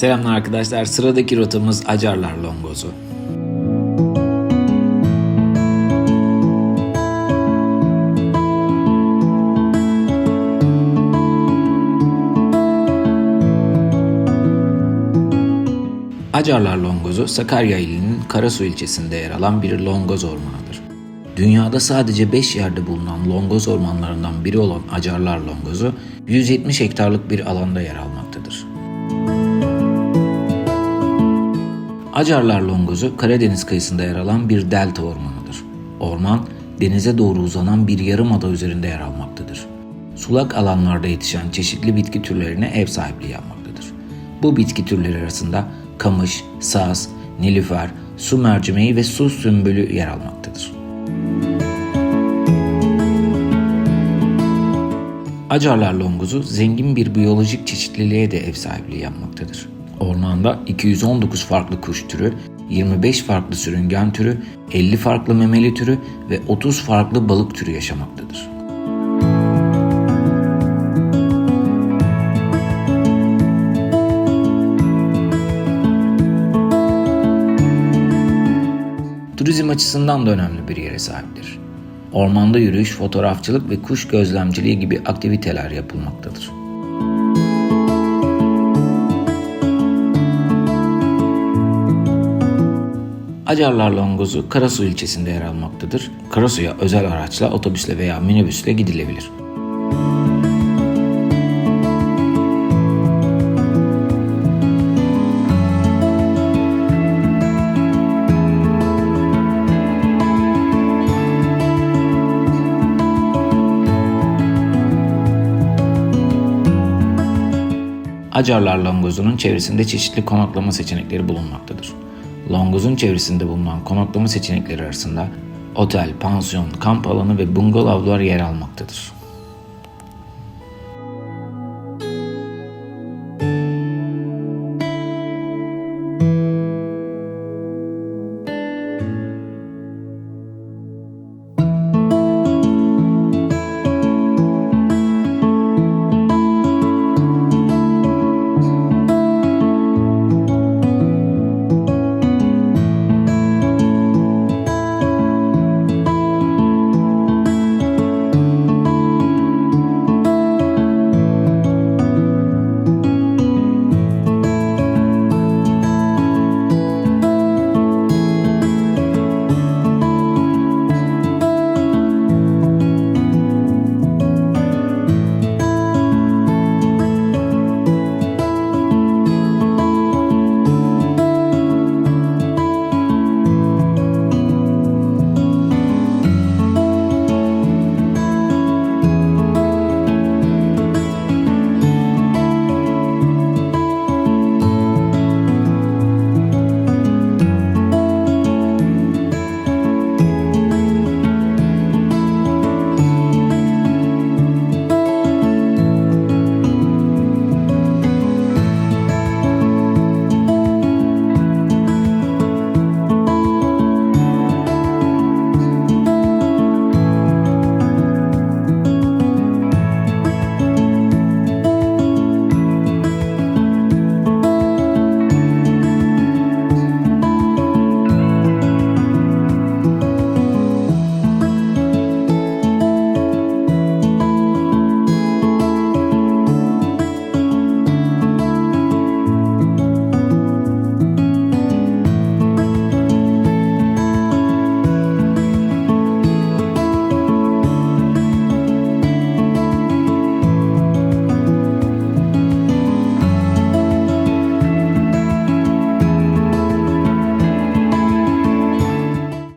Selamlar arkadaşlar. Sıradaki rotamız Acarlar Longozu. Acarlar Longozu, Sakarya ilinin Karasu ilçesinde yer alan bir longoz ormanıdır. Dünyada sadece 5 yerde bulunan longoz ormanlarından biri olan Acarlar Longozu, 170 hektarlık bir alanda yer almaktadır. Acarlar Longozu, Karadeniz kıyısında yer alan bir delta ormanıdır. Orman, denize doğru uzanan bir yarımada üzerinde yer almaktadır. Sulak alanlarda yetişen çeşitli bitki türlerine ev sahipliği yapmaktadır. Bu bitki türleri arasında kamış, saz, nilüfer, su mercimeği ve su sümbülü yer almaktadır. Acarlar longozu zengin bir biyolojik çeşitliliğe de ev sahipliği yapmaktadır. Ormanda 219 farklı kuş türü, 25 farklı sürüngen türü, 50 farklı memeli türü ve 30 farklı balık türü yaşamaktadır. Turizm açısından da önemli bir yere sahiptir. Ormanda yürüyüş, fotoğrafçılık ve kuş gözlemciliği gibi aktiviteler yapılmaktadır. Acarlar Longozu Karasu ilçesinde yer almaktadır. Karasu'ya özel araçla, otobüsle veya minibüsle gidilebilir. Acarlar Longoz'unun çevresinde çeşitli konaklama seçenekleri bulunmaktadır. Longoz'un çevresinde bulunan konaklama seçenekleri arasında otel, pansiyon, kamp alanı ve bungalovlar yer almaktadır.